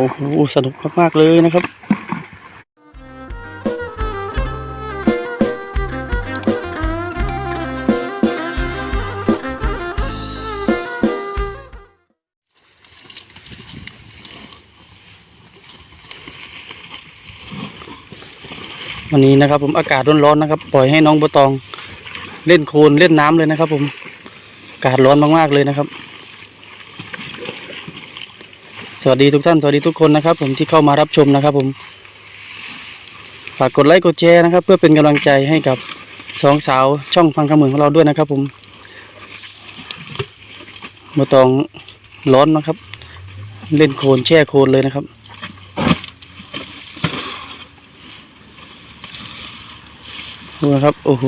อ้โหสนุกมากๆเลยนะครับวันนี้นะครับผมอากาศร้อนๆนะครับ ปล่อยให้น้องบัวตองเล่นโคลนเล่นน้ำเลยนะครับ ผมอากาศร้อนมากๆเลยนะครับ สวัสดีทุกท่านสวัสดีทุกคนนะครับ ผมที่เข้ามารับชมนะครับ ผม ฝากกดไลค์กดแชร์นะครับ เพื่อเป็นกำลังใจให้กับสองสาวช่องฟังคำเหมือนของเราด้วยนะครับ ผมบัวตองร้อนนะครับ เล่นโคลนแช่โคลนเลยนะครับดูนะครับโอ้โห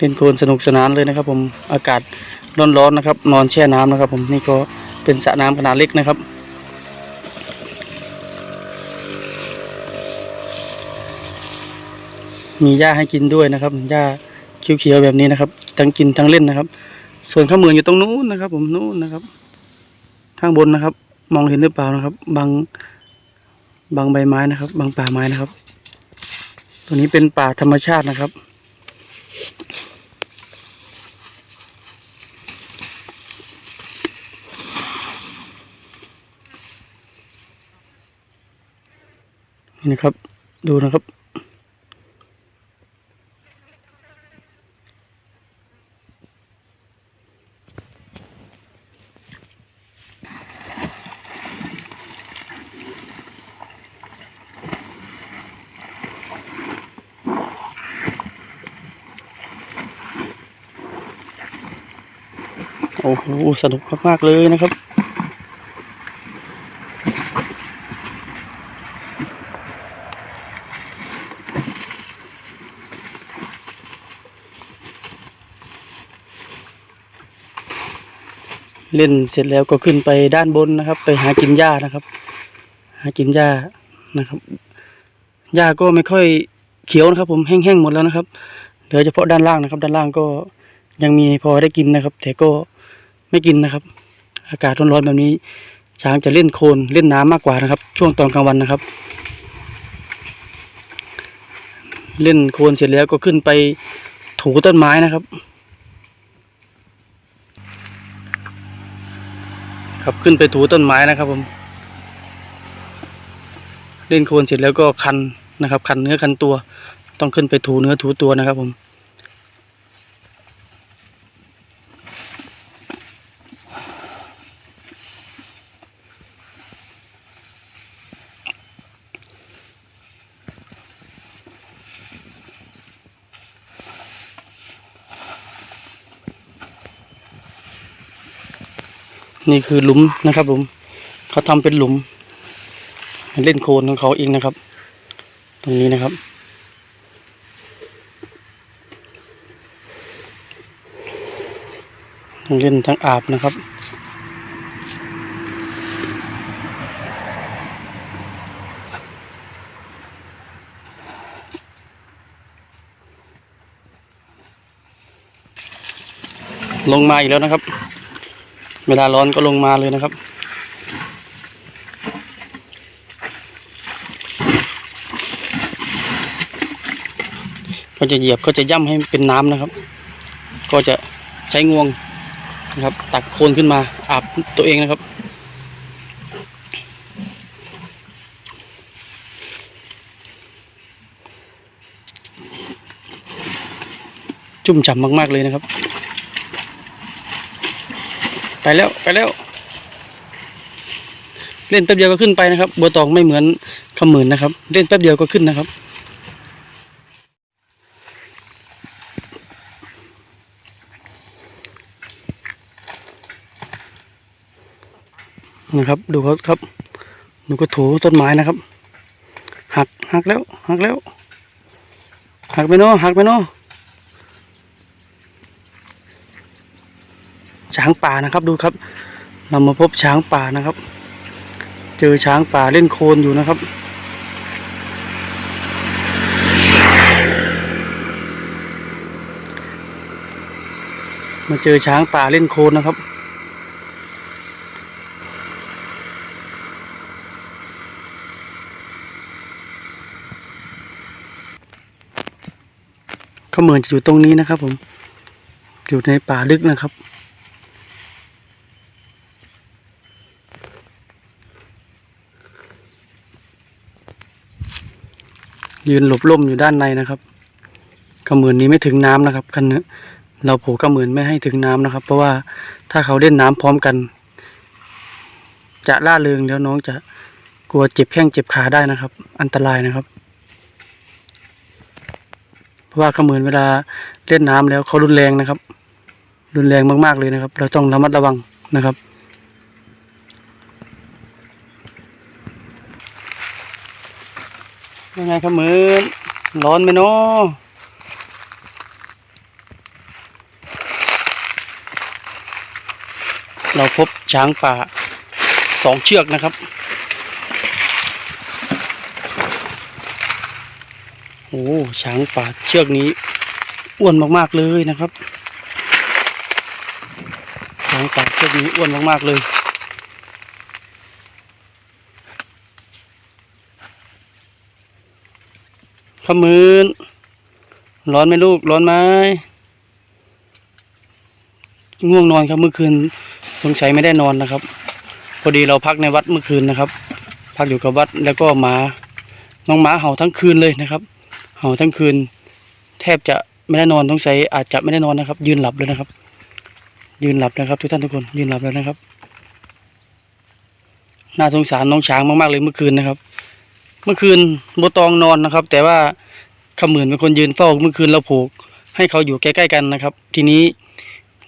เล่นโคลนสนุกสนานเลยนะครับ ผมอากาศร้อนๆนะครับ นอนแช่น้ำนะครับ ผมนี่ก็เป็นสระน้ำขนาดเล็กนะครับมีหญ้าให้กินด้วยนะครับหญ้าเขียวๆแบบนี้นะครับ ทั้งกินทั้งเล่นนะครับ ส่วนข้าวมืออยู่ตรงนู้นนะครับ ผมนู้นนะครับ ข้างบนนะครับ มองเห็นหรือเปล่านะครับ บางบางใบไม้นะครับ บางป่าไม้นะครับ ตัวนี้เป็นป่าธรรมชาตินะครับ นี่นะครับ ดูนะครับ โอ้โหสนุกมาก ๆ เลยนะครับ เล่นเสร็จแล้วก็ขึ้นไปด้านบนนะครับ ไปหากินหญ้านะครับ หากินหญ้านะครับหญ้าก็ไม่ค่อยเขียวนะครับ ผมแห้งๆหมดแล้วนะครับเหลือเฉพาะด้านล่างนะครับ ด้านล่างก็ยังมีพอได้กินนะครับ แต่ก็ไม่กินนะครับ อากาศร้อนๆแบบนี้ ช้างจะเล่นโคลนเล่นน้ำมากกว่านะครับ ช่วงตอนกลางวันนะครับ เล่นโคลนเสร็จแล้วก็ขึ้นไปถูต้นไม้นะครับ ครับขึ้นไปถูต้นไม้นะครับผม เล่นโคลนเสร็จแล้วก็คันนะครับ คันเนื้อคันตัว ต้องขึ้นไปถูเนื้อถูตัวนะครับผม นี่คือหลุมนะครับผมเขาทำเป็นหลุม เล่นโคลนของเขาเองนะครับ ตรงนี้นะครับ ทั้งเล่นทั้งอาบนะครับลงมาอีกแล้วนะครับ เวลาร้อนก็ลงมาเลยนะครับ ก็จะเหยียบก็จะย่ำให้เป็นน้ำนะครับ ก็จะใช้งวงนะครับ ตักโคลนขึ้นมาอาบตัวเองนะครับจุ่มฉ่ำมาก ๆ เลยนะครับ ไปแล้วไปแล้ว เล่นแป๊บเดียวก็ขึ้นไปนะครับ บัวตองไม่เหมือนขมืนนะครับ เล่นแป๊บเดียวก็ขึ้นนะครับ นะครับ ดูเขาครับดูก็ถูต้นไม้นะครับ หักหักแล้ว หักแล้ว หักไปเนาะหักไปเนาะ ช้างป่านะครับ ดูครับ เรามาพบช้างป่านะครับ เจอช้างป่าเล่นโคลนอยู่นะครับ มาเจอช้างป่าเล่นโคลนนะครับเขาเหมือนจะอยู่ตรงนี้นะครับผม อยู่ในป่าลึกนะครับ ยืนหลบล่มอยู่ด้านในนะครับขมือนนี้ไม่ถึงน้ำนะครับคันนี้เราผูกขมือนไม่ให้ถึงน้ำนะครับ เพราะว่าถ้าเขาเล่นน้ำพร้อมกัน จะล่าเริงแล้วน้องจะกลัวเจ็บแข้งเจ็บขาได้นะครับ อันตรายนะครับ เพราะว่าขมือนเวลาเล่นน้ำแล้วเขารุนแรงนะครับ รุนแรงมากๆเลยนะครับ เราต้องระมัดระวังนะครับ ยังไงครับมือนร้อนไหมเนาะเราพบช้างป่าสองเชือกนะครับโอ้ช้างป่าเชือกนี้อ้วนมากๆเลยนะครับช้างป่าเชือกนี้อ้วนมากๆเลย ขมืนร้อนไหมลูก ร้อนไหมง่วงนอนครับเมื่อคืนสงสัยไม่ได้นอนนะครับ พอดีเราพักในวัดเมื่อคืนนะครับ พักอยู่กับวัดแล้วก็หมา น้องหมาเห่าทั้งคืนเลยนะครับ เห่าทั้งคืน แทบจะไม่ได้นอนสงสัยอาจจะไม่ได้นอนนะครับ ยืนหลับเลยนะครับ ยืนหลับนะครับ ทุกท่านทุกคนยืนหลับแล้วนะครับน่าสงสารน้องช้างมากๆเลยเมื่อคืนนะครับ เมื่อคืนโบตองนอนนะครับ แต่ว่าขมือนเป็นคนยืนเฝ้าเมื่อคืนเราผูก ให้เขาอยู่ใกล้ๆกันนะครับ ทีนี้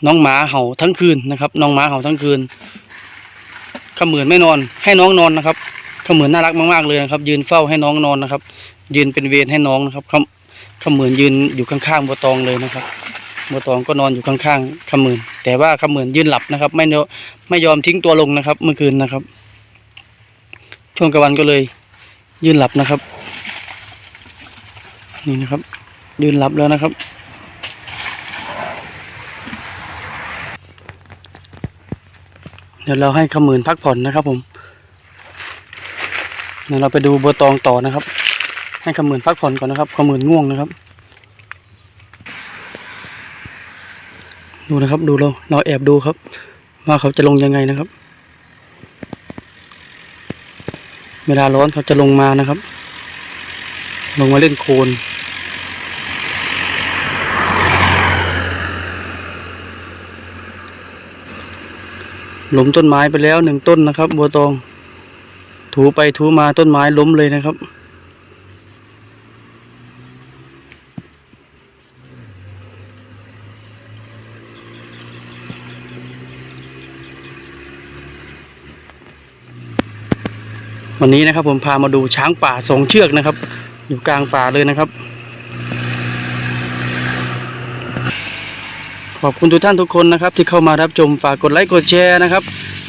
น้องหมาเห่าทั้งคืนนะครับ น้องหมาเห่าทั้งคืนขมือนไม่นอน ให้น้องนอนนะครับขมือนน่ารักมากๆเลยนะครับ ยืนเฝ้าให้น้องนอนนะครับ ยืนเป็นเวรให้น้องนะครับขมขมือนยืนอยู่ข้างๆโบตองเลยนะครับโบตองก็นอนอยู่ข้างๆขมือนแต่ว่าขมือนยืนหลับนะครับ ไม่ยอมไม่ยอมทิ้งตัวลงนะครับ เมื่อคืนนะครับ ช่วงกลางวันก็เลย ยืนหลับนะครับ นี่นะครับ ยืนหลับแล้วนะครับ เดี๋ยวเราให้ขมืนพักผ่อนนะครับ ผมเดี๋ยวเราไปดูบัวตองต่อนะครับ ให้ขมืนพักผ่อนก่อนนะครับขมืนง่วงนะครับ ดูนะครับ ดูเราเราแอบดูครับ ว่าเขาจะลงยังไงนะครับ เวลาร้อนเขาจะลงมานะครับ ลงมาเล่นโคลนล้มต้นไม้ไปแล้วหนึ่งต้นนะครับ บัวตอง ถูไปถูมาต้นไม้ล้มเลยนะครับ วันนี้นะครับ ผมพามาดูช้างป่าสองเชือกนะครับ อยู่กลางป่าเลยนะครับ ขอบคุณทุกท่านทุกคนนะครับ ที่เข้ามารับชมฝากกดไลค์กดแชร์นะครับ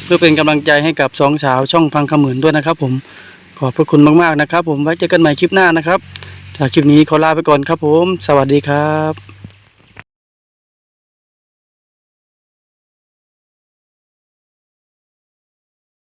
เพื่อเป็นกำลังใจให้กับสองสาวช่องพังขมืนด้วยนะครับ ผมขอบพระคุณมากๆนะครับ ผมไว้เจอกันใหม่คลิปหน้านะครับจากคลิปนี้ขอลาไปก่อนครับ ผม สวัสดีครับ